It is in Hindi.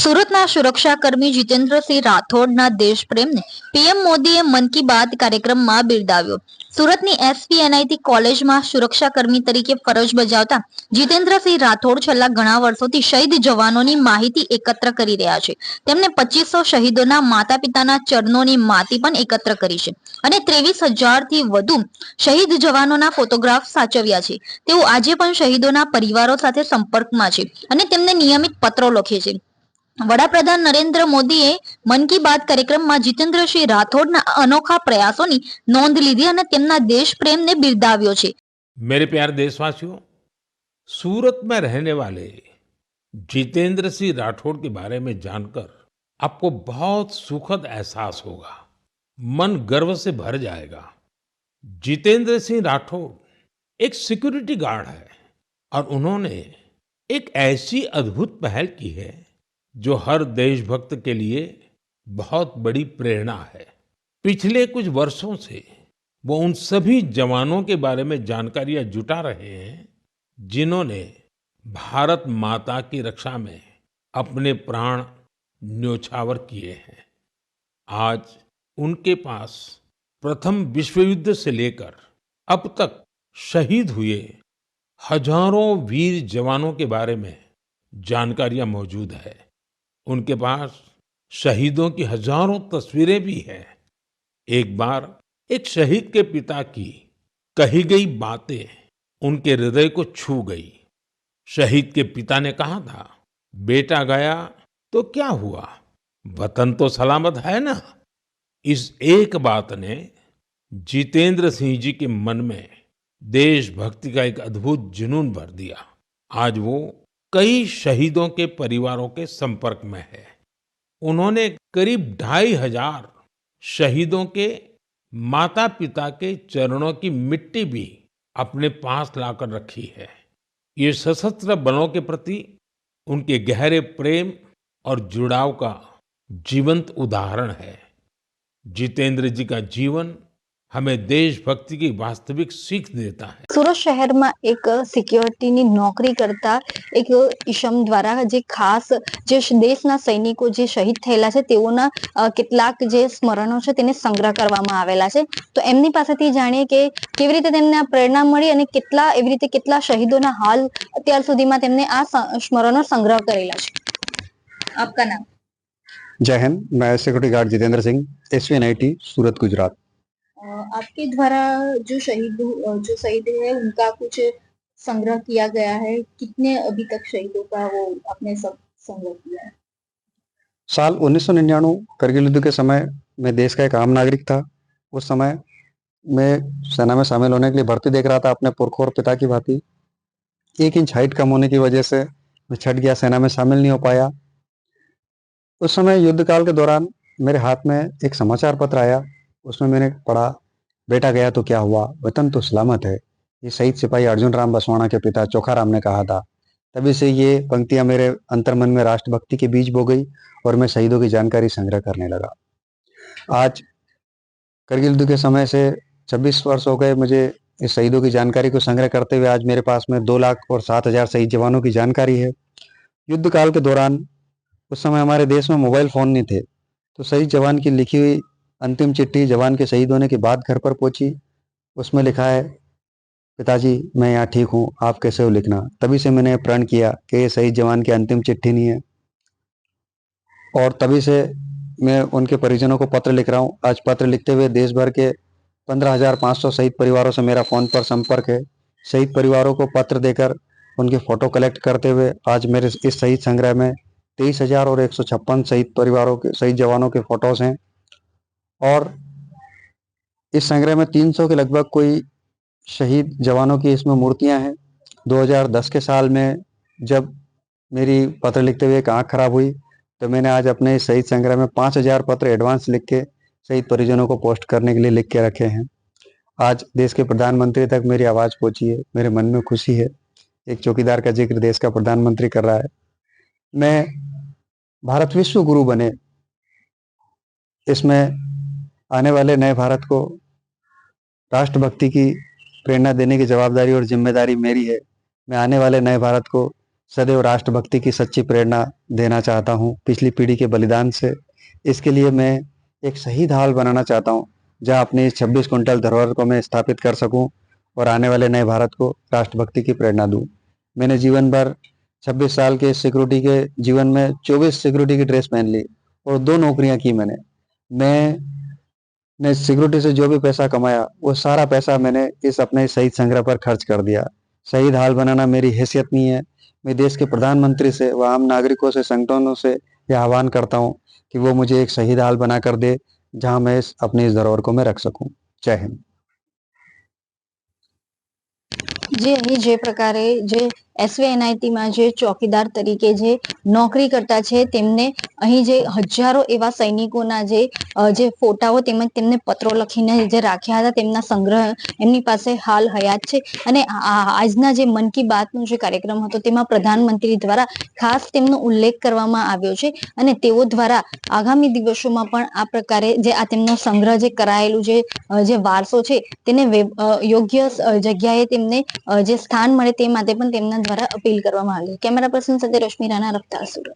સુરતના સુરક્ષાકર્મી જીતેન્દ્રસિંહ રાઠોડના દેશપ્રેમને પીએમ મોદીએ મન કી બાત કાર્યક્રમમાં બિરદાવ્યો. સુરતની એસપીએનઆઈટી કોલેજમાં સુરક્ષાકર્મી તરીકે ફરજ બજાવતા જીતેન્દ્રસિંહ રાઠોડ છેલ્લા ઘણા વર્ષોથી શહીદ જવાનોની માહિતી એકત્ર કરી રહ્યા છે. તેમને પચીસો શહીદોના માતા પિતાના ચરણોની માતી પણ એકત્ર કરી છે અને ત્રેવીસ હજારથી વધુ શહીદ જવાનોના ફોટોગ્રાફ સાચવ્યા છે. તેઓ આજે પણ શહીદોના પરિવારો સાથે સંપર્કમાં છે અને તેમને નિયમિત પત્રો લખે છે. વડાપ્રધાન નરેન્દ્ર મોદીએ મન કી બાત કાર્યક્રમમાં જીતેન્દ્રસિંહ રાઠોડના આ અનોખા પ્રયાસોની નોંધ લીધી અને તેમના દેશ પ્રેમને બિરદાવ્યો છે मेरे प्यारे देशवासियों सूरत में रहने वाले जितेंद्र सिंह राठौड़ के बारे में जानकर आपको बहुत सुखद एहसास होगा मन गर्व से भर जाएगा जितेंद्र सिंह राठौड़ एक सिक्योरिटी गार्ड है और उन्होंने एक ऐसी अद्भुत पहल की है जो हर देशभक्त के लिए बहुत बड़ी प्रेरणा है। पिछले कुछ वर्षों से वो उन सभी जवानों के बारे में जानकारियाँ जुटा रहे हैं, जिन्होंने भारत माता की रक्षा में अपने प्राण न्योछावर किए हैं। आज उनके पास प्रथम विश्व युद्ध से लेकर अब तक शहीद हुए हज़ारों वीर जवानों के बारे में जानकारियाँ मौजूद है। उनके पास शहीदों की हज़ारों तस्वीरें भी हैं। एक बार एक शहीद के पिता की कही गई बातें उनके हृदय को छू गई। शहीद के पिता ने कहा था, बेटा गया तो क्या हुआ? वतन तो सलामत है ना? इस एक बात ने जितेंद्र सिंह जी के मन में देशभक्ति का एक अद्भुत जुनून भर दिया। आज वो कई शहीदों के परिवारों के संपर्क में है। उन्होंने करीब ढाई हज़ार शहीदों के माता पिता के चरणों की मिट्टी भी अपने पास लाकर रखी है। ये सशस्त्र बलों के प्रति उनके गहरे प्रेम और जुड़ाव का जीवंत उदाहरण है। जितेंद्र जी का जीवन હમે દેશભક્તિ કી વાસ્તવિક શીખ દેતા હૈ સુરત શહેરમાં એક સિક્યોરિટીની નોકરી કરતા એક ઈશમ દ્વારા જે ખાસ જે દેશના સૈનિકો જે શહીદ થયેલા છે તેઓના કેટલાક જે સ્મરણો છે તેને સંગ્રહ કરવામાં આવેલા છે. તો એમની પાસેથી જાણીએ કે કેવી રીતે તેમને પ્રેરણા મળી અને કેટલા એવી રીતે કેટલા શહીદોના હાલ અત્યાર સુધીમાં તેમને આ સ્મરણો સંગ્રહ કરેલા છે. આપકા નામ? જય હિન્દ મેં security guard Jitendra Singh SVNIT Surat Gujarat. आपके द्वारा जो शहीद जो शहीद है उनका कुछ संग्रह किया गया है? कितने अभी तक शहीदों का वो आपने सब संग्रह किया है? साल उन्नीस सौ निन्यानवे करगिल युद्ध के समय मैं देश का एक आम नागरिक था। उस समय मैं सेना में शामिल होने के लिए भर्ती देख रहा था अपने पुरखों और पिता की भांति। एक इंच हाइट कम होने की वजह से मैं छट गया, सेना में शामिल नहीं हो पाया। उस समय युद्ध काल के दौरान मेरे हाथ में एक समाचार पत्र आया। उसमें मैंने पढ़ा, बेटा गया तो क्या हुआ? वतन तो सलामत है। ये शहीद सिपाही अर्जुन राम बसवाना के पिता चोखाराम ने कहा था। तभी से ये पंक्तियाँ मेरे अंतर्मन में राष्ट्रभक्ति के बीज बो गई और मैं शहीदों की जानकारी संग्रह करने लगा। आज करगिल युद्ध के समय से 26 वर्ष हो गए मुझे इस शहीदों की जानकारी को संग्रह करते हुए आज मेरे पास में दो लाख और सात हज़ार शहीद जवानों की जानकारी है। युद्ध काल के दौरान उस समय हमारे देश में मोबाइल फ़ोन नहीं थे तो शहीद जवान की लिखी हुई अंतिम चिट्ठी जवान के शहीद होने के बाद घर पर पहुँची। उसमें लिखा है, पिताजी, मैं यहाँ ठीक हूँ, आप कैसे हो लिखना? तभी से मैंने प्रण किया कि ये शहीद जवान की अंतिम चिट्ठी नहीं है। और तभी से मैं उनके परिजनों को पत्र लिख रहा हूँ। आज पत्र लिखते हुए देश भर के पंद्रह हज़ार पाँच सौ शहीद परिवारों से मेरा फ़ोन पर संपर्क है। शहीद परिवारों को पत्र देकर उनके फ़ोटो कलेक्ट करते हुए आज मेरे इस शहीद संग्रह में तेईस हज़ार और एक सौ छप्पन शहीद परिवारों के, शहीद जवानों के फ़ोटोज़ हैं। और इस संग्रह में 300 के लगभग कोई शहीद जवानों की इसमें मूर्तियाँ हैं। 2010 के साल में जब मेरी पत्र लिखते हुए एक आँख खराब हुई तो मैंने आज अपने शहीद संग्रह में 5000 पत्र एडवांस लिख के शहीद परिजनों को पोस्ट करने के लिए लिख के रखे हैं। आज देश के प्रधानमंत्री तक मेरी आवाज़ पहुँची है, मेरे मन में खुशी है। एक चौकीदार का ज़िक्र देश का प्रधानमंत्री कर रहा है। मैं भारत विश्व गुरु बने। इसमें आने वाले नए भारत को राष्ट्रभक्ति की प्रेरणा देने की जवाबदारी और ज़िम्मेदारी मेरी है। मैं आने वाले नए भारत को सदैव राष्ट्रभक्ति की सच्ची प्रेरणा देना चाहता हूँ। पिछली पीढ़ी के बलिदान से। इसके लिए मैं एक शहीद हाल बनाना चाहता हूँ, जहाँ अपनी 26 कुंटल धरोहर को मैं स्थापित कर सकूँ और आने वाले नए भारत को राष्ट्रभक्ति की प्रेरणा दूँ। मैंने जीवन भर 26 साल के सिक्योरिटी के जीवन में 24 सिक्योरिटी की ड्रेस पहन ली और दो नौकरियाँ की मैंने। मैं ने सिक्योरिटी से जो भी पैसा कमाया वो सारा पैसा मैंने इस अपने शहीद संग्रह पर खर्च कर दिया शहीद हाल बनाना मेरी हैसियत नहीं है मैं देश के प्रधानमंत्री से व आम नागरिकों से संगठनों से यह आह्वान करता हूँ कि वो मुझे एक शहीद हाल बना कर दे जहाँ मैं इस अपनी इस धरोहर को मैं रख सकूं जय हिंद જે અહીં જે પ્રકારે જે એસવીએનઆઈટી માં જે ચોકીદાર તરીકે જે નોકરી કરતા છે, તેમને અહીં જે હજારો એવા સૈનિકોના જે જે ફોટાઓ તેમજ તેમને પત્રો લખીને જે રાખ્યા હતા, તેમના સંગ્રહ એમની પાસે હાલ હયાત છે. અને આજના જે મન કી બાતનો જે કાર્યક્રમ હતો, તેમાં પ્રધાનમંત્રી દ્વારા ખાસ તેમનો ઉલ્લેખ કરવામાં આવ્યો છે. અને તેઓ દ્વારા આગામી દિવસોમાં પણ આ પ્રકારે જે આ તેમનો સંગ્રહ જે કરાયેલું જે જે વારસો છે, તેને યોગ્ય જગ્યાએ તેમને જે સ્થાન મળે તે માટે પણ તેમના દ્વારા અપીલ કરવામાં આવી. કેમેરા પર્સન સાથે રશ્મિ રાણા રફતા સુરત